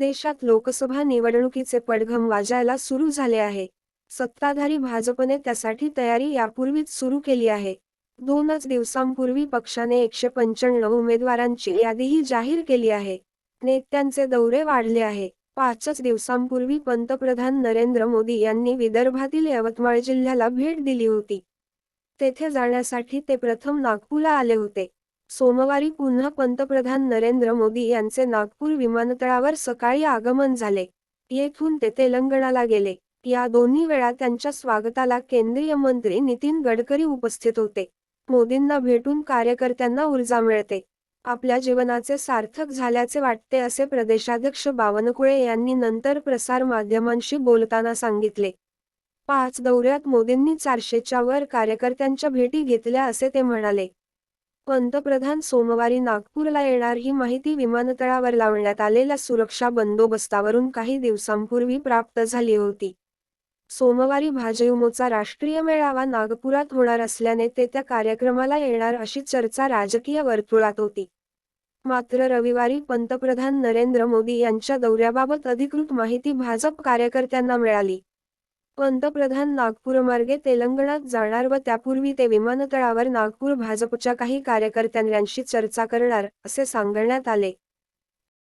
देशात लोकसभा निवडणुकीचे पडघम वाजायला सुरू झाले आहे. सत्ताधारी भाजपने त्यासाठी तयारी यापूर्वीच सुरू केली आहे. दोनच दिवसांपूर्वी पक्षाने एकशे पंच्याण्णव उमेदवारांची यादीही जाहीर केली आहे. नेत्यांचे दौरे वाढले आहे. पाचच दिवसांपूर्वी पंतप्रधान नरेंद्र मोदी यांनी विदर्भातील यवतमाळ जिल्ह्याला भेट दिली होती. तेथे जाण्यासाठी ते प्रथम नागपूरला आले होते. सोमवारी पुन्हा पंतप्रधान नरेंद्र मोदी यांचे नागपूर विमानतळावर सकाळी आगमन झाले. येथून ते तेलंगणाला गेले. या दोन्ही वेळा त्यांच्या स्वागताला केंद्रीय मंत्री नितीन गडकरी उपस्थित होते. मोदींना भेटून कार्यकर्त्यांना ऊर्जा मिळते. आपल्या जीवनाचे सार्थक झाल्याचे वाटते असे प्रदेशाध्यक्ष बावनकुळे यांनी नंतर प्रसार माध्यमांशी बोलताना सांगितले. पाच दौऱ्यात मोदींनी चारशेच्या वर कार्यकर्त्यांच्या भेटी घेतल्या असे ते म्हणाले. पंतप्रधान सोमवारी नागपूरला येणार ही माहिती विमानतळावर लावण्यात आलेल्या सुरक्षा बंदोबस्तावरून काही दिवसांपूर्वी प्राप्त झाली होती. सोमवारी भाजयुमोचा राष्ट्रीय मेळावा नागपुरात होणार असल्याने ते त्या कार्यक्रमाला येणार अशी चर्चा राजकीय वर्तुळात होती. मात्र रविवारी पंतप्रधान नरेंद्र मोदी यांच्या दौऱ्याबाबत अधिकृत माहिती भाजप कार्यकर्त्यांना मिळाली. पंतप्रधान नागपूरमार्गे तेलंगणात जाणार व त्यापूर्वी ते विमानतळावर नागपूर भाजपच्या काही कार्यकर्त्यांशी चर्चा करणार असे सांगण्यात आले.